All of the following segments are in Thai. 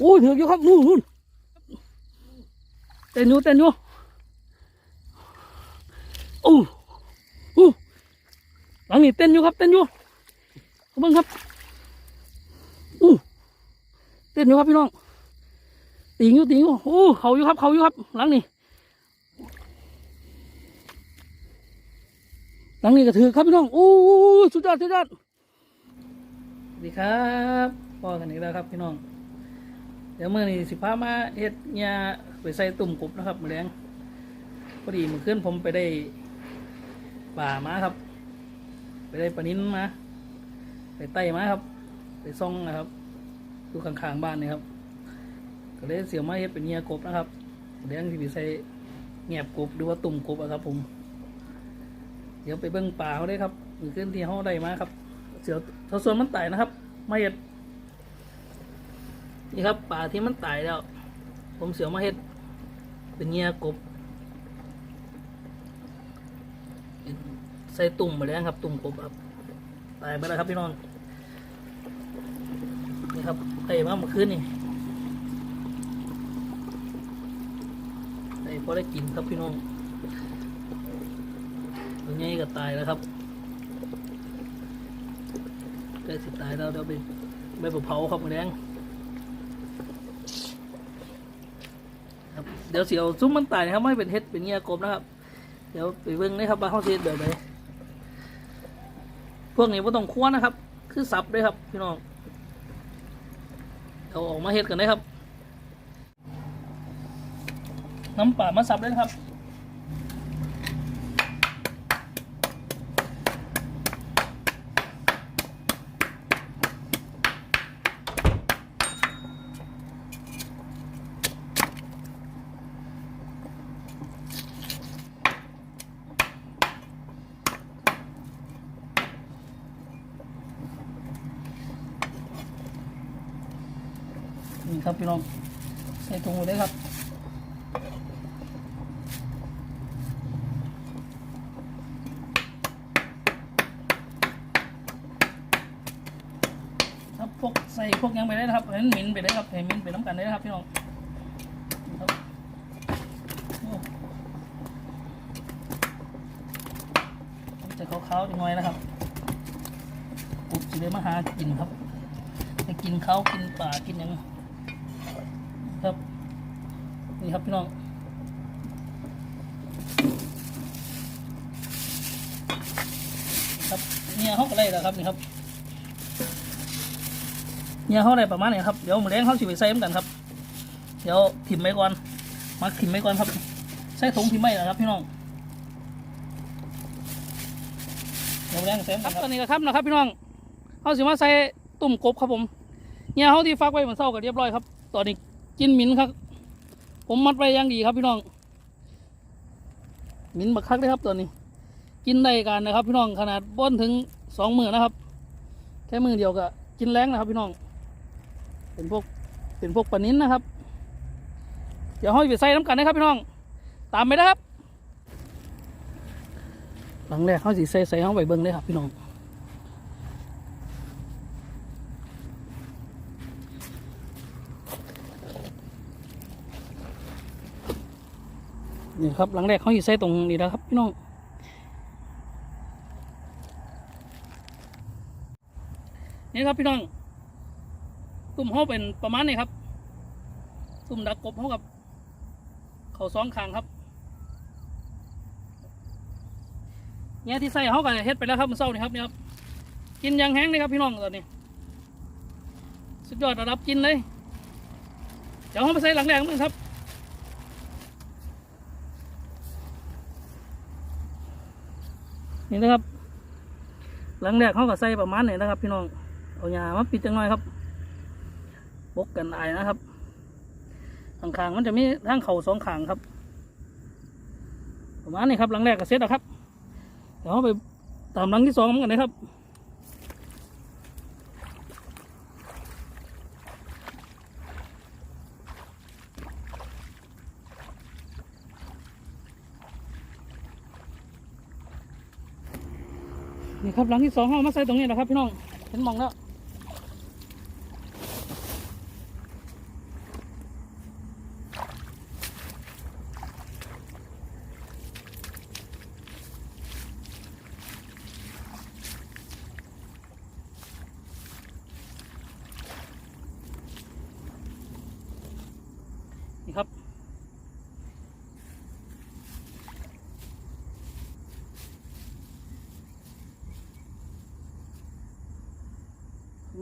โอ้ยถือกอยู่ครับนู่นนู่นเต้นอยู่เต้นอยู่โอ้โอ้หลังนี้เต้นอยู่ครับเต้นอยู่ขอบคุณครับอู้เต้นอยู่ครับพี่น้องติงอยู่ติงอยู่โอ้เขาอยู่ครับเขาอยู่ครับ หลังนี้หลังนี้ก็ถือครับพี่น้องโอ้สุดยอดสุดยอดสวัสดีครับพ่อกันอีกแล้วครับพี่น้อง ดี๋ยวเมื่อนี้สิพามาเฮ็ดหญ้าไปใส่ตุ่มกบนะครับมือแรงพอดีมื่อคืนผมไปได้ป่ามาครับ ไปได้ปลานิ้นมาไปไต่มาครับ ไปซ่องนะครับดูข้างๆบ้านนี่ครับก็เลยเสียวมาเฮ็ดเป็นหญ้ากบนะครับมื้อแรงที่ไปใส่แงบกบหรือว่าตุ่มกบอะครับผม เดี๋ยวไปเบิ้งป่าเขาได้ครับมือขึ้นที่เขาได้มาครับ เสียวทศวนมันไต่นะครับ มาเห็ด นี่ครับป่าที่มันตายแล้ว ผมเสียวมาเห็ด เป็นเงี้ยกบ ใส่ตุ่มมาแล้วครับ ตุ่มกบครับ ตายไปแล้วครับพี่น้อง นี่ครับไต่มาเมื่อคืนนี่ไต่พอได้กินครับพี่น้องตัวนี้ก็ตายแล้วครับใกล้สิตายแล้วเดี๋ยวไปไปเผาครับแรงครับ เดี๋ยวเสียวซุ้มมันตายนะครับไม่เป็นเห็ดเป็นเงี้ยกบนะครับ เดี๋ยวไปเบิ่งนะครับว่าเขาเสียแบบไหนพวกนี้ไม่ต้องคั้วนะครับ คือสับด้วยครับ พี่น้องเอาออกมาเห็ดกันนะครับ น้ำป่ามาสับเลยครับ พี่น้อง ใส่ถุงมือได้ครับครับพวกใส่พวกยังไปได้นะครับเห็นหมิ่นไปได้ครับเห็นหมิ่นไปน้ำกันได้นะครับพี่น้องจะขาวๆจังหน่อยนะครับกุบจะได้มาหากินครับไปกินเขากินป่ากินยัง นี่ครับพี่น้องครับเนี่ยเขาก็ได้แล้วครับนี่ครับเนี่ยเขาได้ประมาณนี้ครับเดี๋ยวหมือแรงเขาสิไปใส่เหมือนกันครับ เดี๋ยวถิ่มไว้ก่อนมาถิ่มไว้ก่อนครับใส่ถุงถิ่มไว้นะครับพี่น้องเดี๋ยวแรงใส่ครับตอนนี้ก็ครับนะครับพี่น้องเขาสิมาใส่ตุ่มกบครับผมเนี่ยเขาที่ฟักไว้เหมือนเศร้ากันเรียบร้อยครับตอนนี้กินมินครับ ผมมัดไว้อย่างดีครับพี่น้องหมินบักคักเลยครับตอนนี้ กินได้กันนะครับ พี่น้องขนาดบ้นถึงสองมือนะครับ แค่มือเดียวก็กินแรงนะครับ พี่น้อง เป็นพวกเป็นพวกปลานิ้นนะครับ เดี๋ยวห้อยไปใส่น้ำกันนะครับ พี่น้อง ตามไปนะครับ หลังแรกเขาสิใส่ใส่ห้องไปเบิ้งเลยครับพี่น้อง นี่ครับหลังแรกเขาสิใส่ตรงนี้นะครับพี่น้องนี่ครับพี่น้องตุ่มเขาเป็นประมาณนี้ครับ ตุ่มดักกบเขากับเขาสองขางครับเนี่ยที่ใส่เขากันเฮ็ดไปแล้วครับมันเศร้านี่ครับนี่ครับกินยังแห้งเลยครับพี่น้องตอนนี้ สุดยอดระดับกินเลย เดี๋ยวเขาไปใส่หลังแรงมึงครับ นี่นะครับ หลังแรกเขาก็ใส่ประมาณนี้นะครับ พี่น้องเอาหยามาปิดจังหน่อยครับบกกันอายนะครับข้างๆมันจะมีทั้งเข่าสองขางครับ ประมาณนี้ครับหลังแรกก็เสร็จแล้วครับเดี๋ยวเราไปตามหลังที่สองกันนะครับ หลังที่สองเอามาใส่ตรงนี้นะครับพี่น้องเห็นมองแล้ว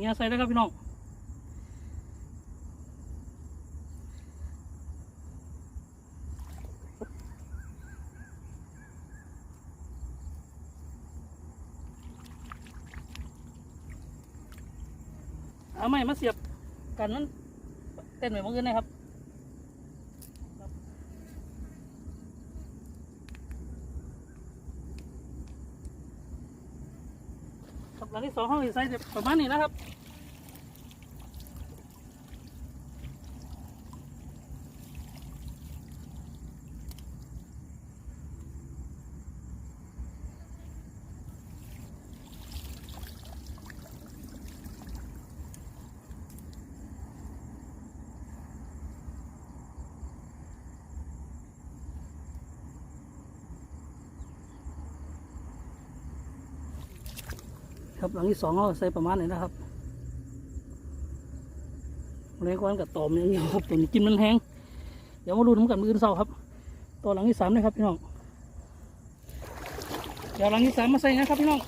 เงี้ยใส่ได้ครับพี่น้องเอาไม่มาเสียบกันนั้นเต้นไปเมื่อคืนนะครับครับหลังที่สองห้องอีกไซส์ประมาณนี้นะครับ ครับหลังที่สองก็ใส่ประมาณนี้นะครับเลี้ยก้อนกับตอมอย่างเดียครับตัวนี้กินมันแห้งเดี๋ยวมาดูน้ำกันมืออนเศร้าครับตัวหลังที่สามนะครับพี่น้องเดี๋ยวหลังที่สามมาใส่นะครับพี่น้อง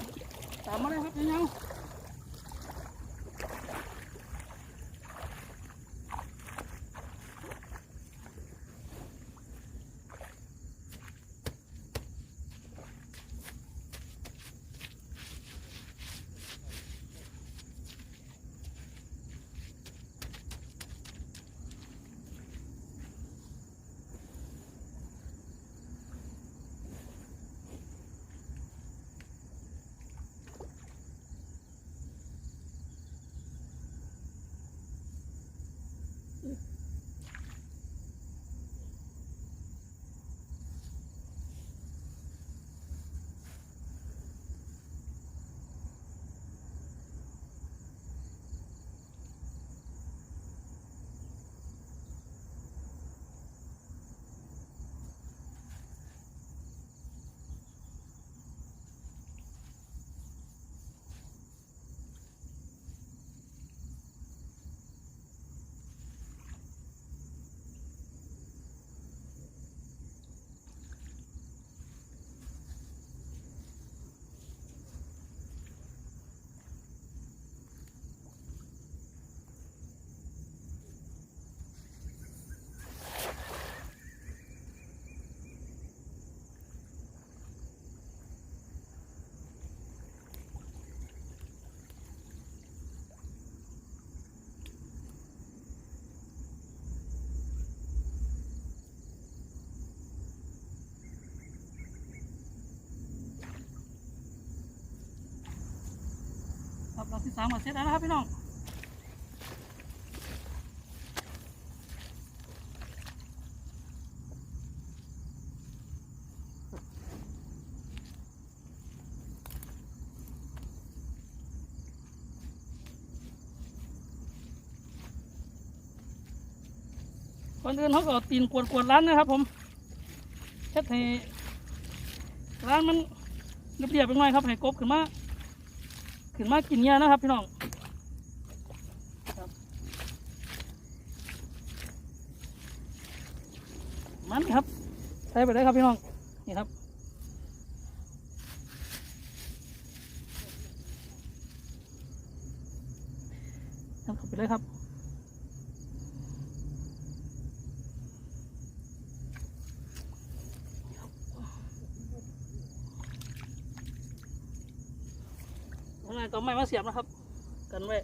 ตามมาเลยครับเงาค รับหลังที่สามมาเสร็จแล้วนะครับพี่น้องก่อนอื่นเขาก็เอาตีนกวดๆร้านนะครับ ผมเช็ดให้ร้านมันเรียบๆไปหน่อยครับให้กบขึ้นมา ขึ้นมากินเงี้ยนะครับ พี่น้องมันครับใช้ไปได้ครับพี่น้องนี่ครับทำเข้าไปเลยครับ ยังไงก็ไม่มาเสียบนะครับ กันไว้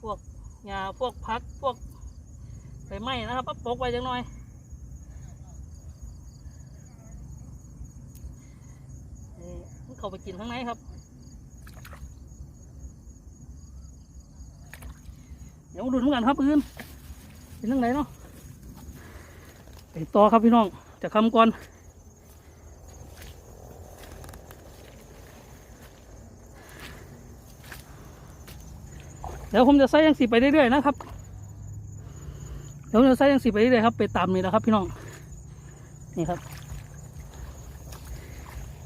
พวกหญ้าพวกพักพวกใบไม้นะครับปกไว้จังหน่อยนี่เขาไปกินข้างในครับเดี๋ยวมาดูน้ำกันครับอื่น เป็นเรื่องไรเนาะไปต่อครับพี่น้องจะคำก่อนเดี๋ยวผมจะใส่ยังสีไปเรื่อยๆนะครับ เดี๋ยวผมจะใส่ยังสีไปเรื่อยๆครับ ไปตามนี่นะครับ พี่น้อง นี่ครับ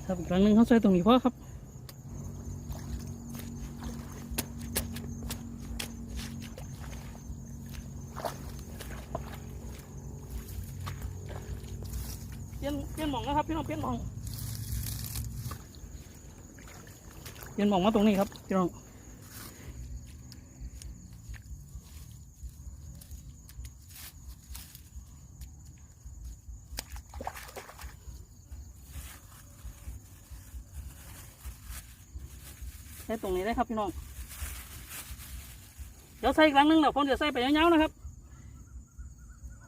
ครับอีกครั้งหนึ่งเขาใส่ตรงนี้พ่อครับ เปลี่ยนเปลี่ยนหมองนะครับพี่น้องเปลี่ยนหมอง เปลี่ ยืนมองมาตรงนี้ครับพี่น้องใส่ตรงนี้ได้ครับพี่น้อง เดี๋ยวใส่อีกครั้งหนึงเดี๋ยวผมจะใส่ไปยาวๆนะครับ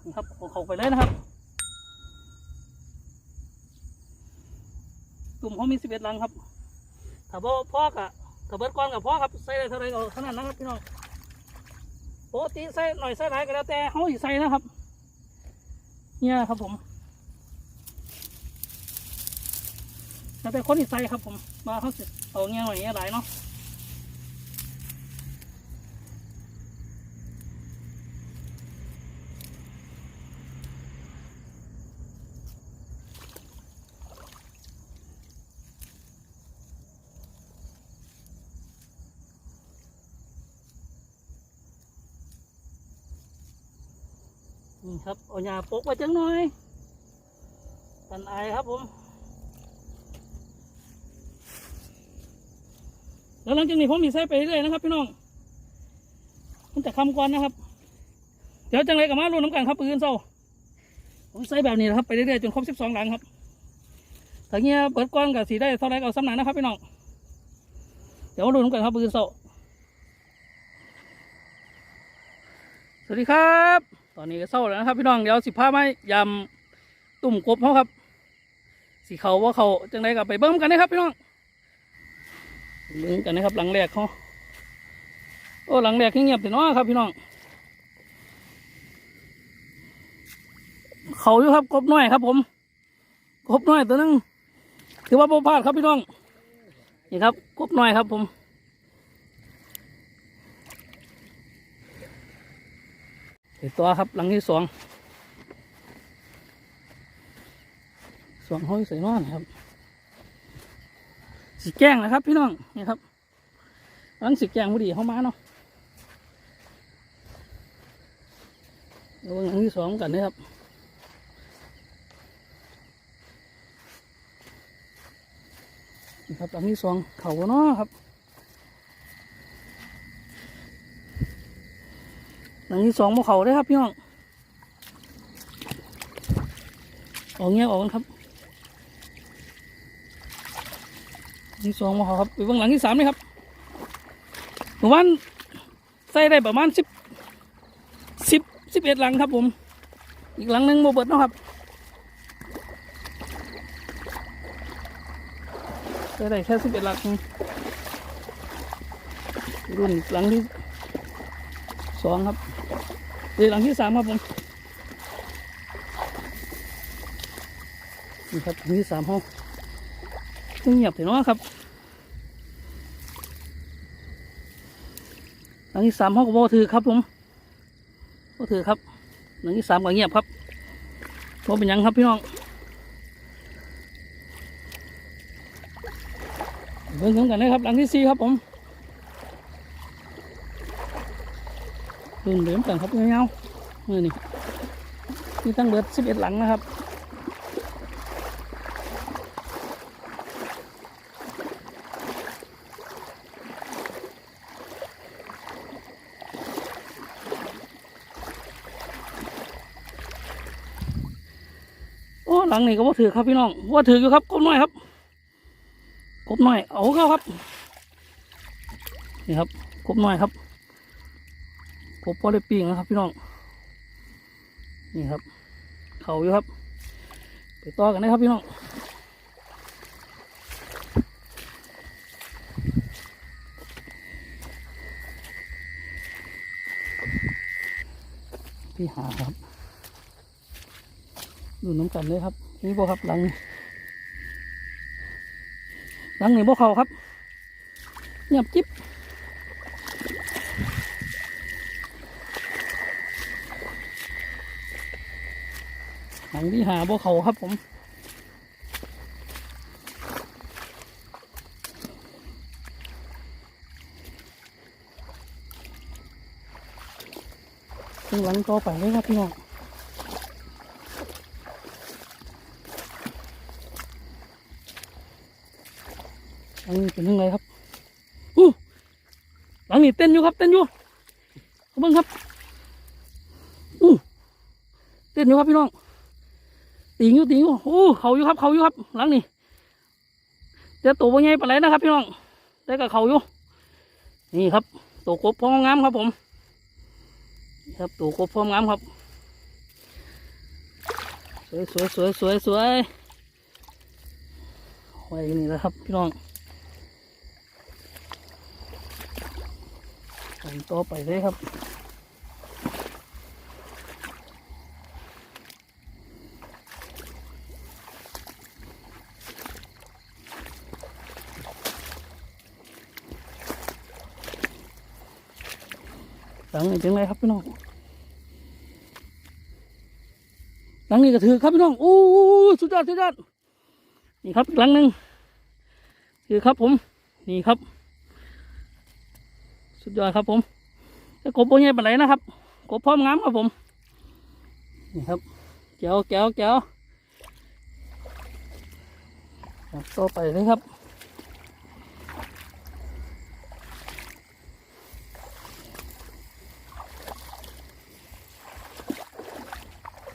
นี่ครับเอาเข้าไปเลยนะครับ กลุ่มเขามีสิบเอ็ดลังครับ ถ้าบ่พ่อกะถ้าเบิดก้อนกับพ่อครับใส่ได้เท่าไรก็เท่านั้นนะครับพี่น้องปกติใส่หน่อยใส่หลายก็แล้วแต่เขาสิใส่นะครับ เนี่ยครับผมแล้วแต่คนที่ใส่ครับผมมาเขาสิเอาเงี้ยหน่อยเงี้ยหลายเนาะ ครับเอาหญ้าปกไว้จังหน่อยกันไอครับผมแล้วหลังจากนี้ผมมีใส่ไปเรื่อยนะครับพี่น้องมันจะคำก่อนนะครับ เดี๋ยวจังไรกับมาลุ้นน้ำกันครับปืนโซ่ผมใส่แบบนี้นะครับไปเรื่อยๆจนครบสิบสองหลังครับถ้าเงี้ยเปิดก้อนกับสีได้เท่าไรก็เอาสำนักนะครับพี่น้องเดี๋ยวมาลุ้นน้ำกันครับปืนโซ่สวัสดีครับ ตอนนี้ก็เศร้าแล้วนะครับ พี่น้องเดี๋ยวสิพามายำตุ่มกบเขาครับ สีเขาว่าเขาจังไรกับไปเบิ้มกันนะครับ พี่น้องเบิ้มกันนะครับหลังแรกเขาโอ้หลังแรกเงียบแต่น้อครับ พี่น้อง เขาอยู่ครับกบน้อยครับ ผมกบน้อยตัวนึงถือว่าโปพลาดครับพี่น้องนี่ครับกบน้อยครับผม ดี๋ยวตัวครับหลังที่สองสองห้อยใส่นอนครับ สีแก้งนะครับ พี่น้องนี่ครับหลังสีแก้งพอดีเข้ามาเนาะเดี๋ยวหลังที่สองกันนะครับนี่ครับหลังที่สองเขาเนาะครับ ลังที่สองโมเขาได้ครับพี่น้องออกเงี้ยออกกันครับหลังที่สองโมเขาครับไปเบื้องหลังที่สามเลยครับหมู่บ้านใส่ได้ประมาณสิบสิบสิบเอ็ดหลังครับผม อีกหลังหนึ่งโมเบิดเนะครับใส่ได้แค่สิบเอ็ดหลังรุ่นหลังที่ สองครับเดี๋ยวหลังที่สามครับผมนี่ครับหลังที่สามห้องเงียบเห็นไหมครับ หลังที่สามห้องก็บอถือครับผมบอถือครับ หลังที่สามก็เงียบครับเพราะเป็นยังครับพี่น้องเบิ่งกันเลยครับ หลังที่สี่ครับผม รุ่นเดิมกันครับเงาๆมือนี่นี่ตั้งเบิดสิบเอ็ดหลังนะครับโอ้หลังนี่ก็ว่าถือครับพี่น้องว่าถืออยู่ครับกบน้อยครับกบน้อยเอาเข้าครับนี่ครับกบน้อยครับ กบพอได้ปีงนะครับ พี่น้อง นี่ครับ เขาอยู่ครับ ไปต่อกันนะครับพี่น้องพี่หาครับ ดูน้ำกันเลยครับนี่บ่ครับหลังหลังนี่บ่เขาครับเงียบจิ๊บ งที่หาบ่เขาครับผมข้างหลังต่อไปเลยครับพี่น้องหลังเป็นยังไงครับอู้หลังนี่เต้นอยู่ครับเต้นอยู่เบิ้งครับอู้เต้นอยู่ครับพี่น้อง ติงอยู่ติงอยู่โอ้เขาอยู่ครับเขาอยู่ครับหลังนี้แต่ตัวบ่ใหญ่ปาไหนนะครับ พี่น้องแต่กับเขาอยู่นี่ครับตัวกบพองงามครับผมครับตัวกบพองงามครับ สวยสวยสวยสวยสวยไว้นี่แหละครับ พี่น้องไปต่อไปเลยครับังนี้เป็นไงครับพี่น้องหลังนี้ก็ถือครับพี่น้องโอ้สุดยอดสุดยอดนี่ครับหลังหนึ่งถือครับผม นี่ครับ สุดยอดครับผมแต่กบโบใหญ่ปานไหนะครับกบพร้อมงามครับผม นี่ครับแก้วแก้วแก้วต่อไปเลยครับ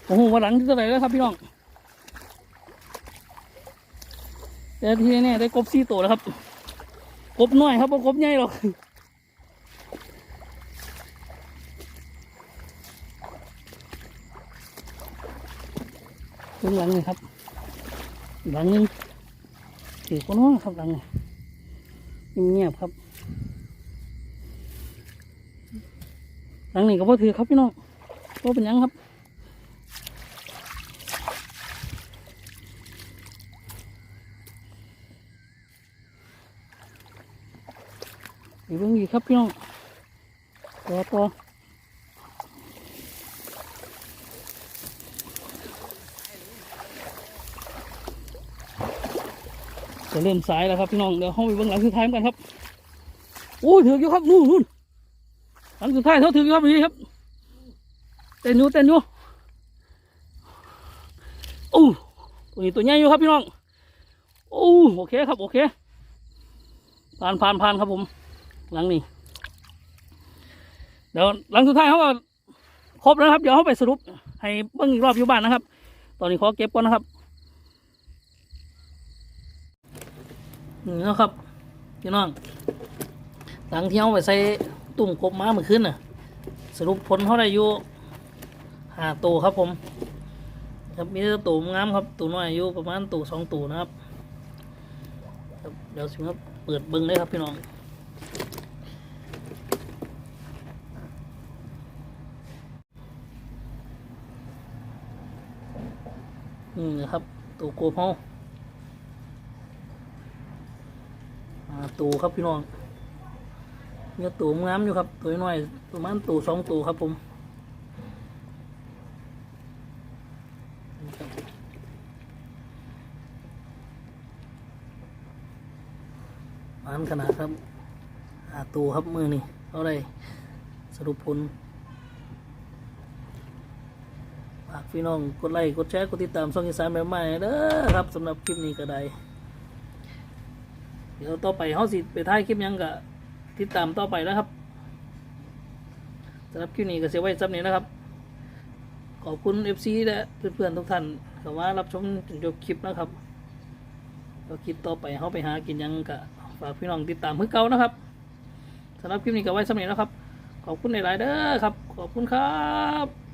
โอ้โหวันหลังที่เท่าไหร่แล้วครับพี่น้องแต่ที่แน่ได้กบสี่ตัวแล้วครับ กบน้อยครับบ่กบใหญ่หรอกหลังนี่ครับ หลังนึงถือคนน้องครับหลังนี่เงียบครับ หลังนี้ก็พอถือครับพี่น้องก็เป็นยังครับ อีเรื่องอีกครับพี่น้องต่อต่อจะเริ่มสายแล้วครับพี่น้องเดี๋ยวห้องไปเบื้องหลังสุดท้ายกันครับโอ้ยถืออยู่ครับนู่นนู่นหลังสุดท้ายเขาถืออยู่ครับนี่ครับเต้นอยู่เต้นอยู่โอ้ตัวนี้ตัวใหญ่อยู่ครับพี่น้องโอ้โอเคครับโอเคผ่านผ่านผ่านครับผม หลังนี้ เดี๋ยวหลังสุดท้ายเขาก็ครบแล้วครับ เดี๋ยวเขาไปสรุป ให้เบิ้งอีกรอบอยู่บ้านนะครับ ตอนนี้ขอเก็บก่อนนะครับนี่นะครับพี่น้อง หลังที่เขาไปใส่ตุ่มกบม้าเมื่อคืนน่ะ สรุปผลเขาได้อยู่ห้าตัวครับผม ครับมีต่ตัวงามครับตัวน้อยอายุประมาณตัวสองตัวนะครับครับเดี๋ยวสิครับเปิดเบิ้งได้ครับพี่น้อง นี่นะครับ ตัวโกบเฮาตัวครับพี่น้องเนี่ยตัวงามอยู่ครับ ตัวน้อยประมาณตัวสองตัวครับผมนี่ครันขนาดครับหาตัวครับมือนี่เอาได้สรุปผล ฝากพี่น้องกดไลค์กดแชร์กดติดตามช่องอีสานใหม่เด้อครับสำหรับคลิปนี้ก็ได้ เดี๋ยวต่อไปเขาสิไปท้ายคลิปยังก็ติดตามต่อไปนะครับสำหรับคลิปนี้ก็เสียไว้ซับนี้นะครับ ขอบคุณ FC และเพื่อนๆทุกท่านที่ว่ารับชมจนจบคลิปนะครับแล้วคลิปต่อไปเขาไปหากินยังก็ฝากพี่น้องติดตามเพื่อเก่านะครับสำหรับคลิปนี้ก็ไว้ซับนี้นะครับ ขอบคุณในหลายเด้อครับ ขอบคุณครับ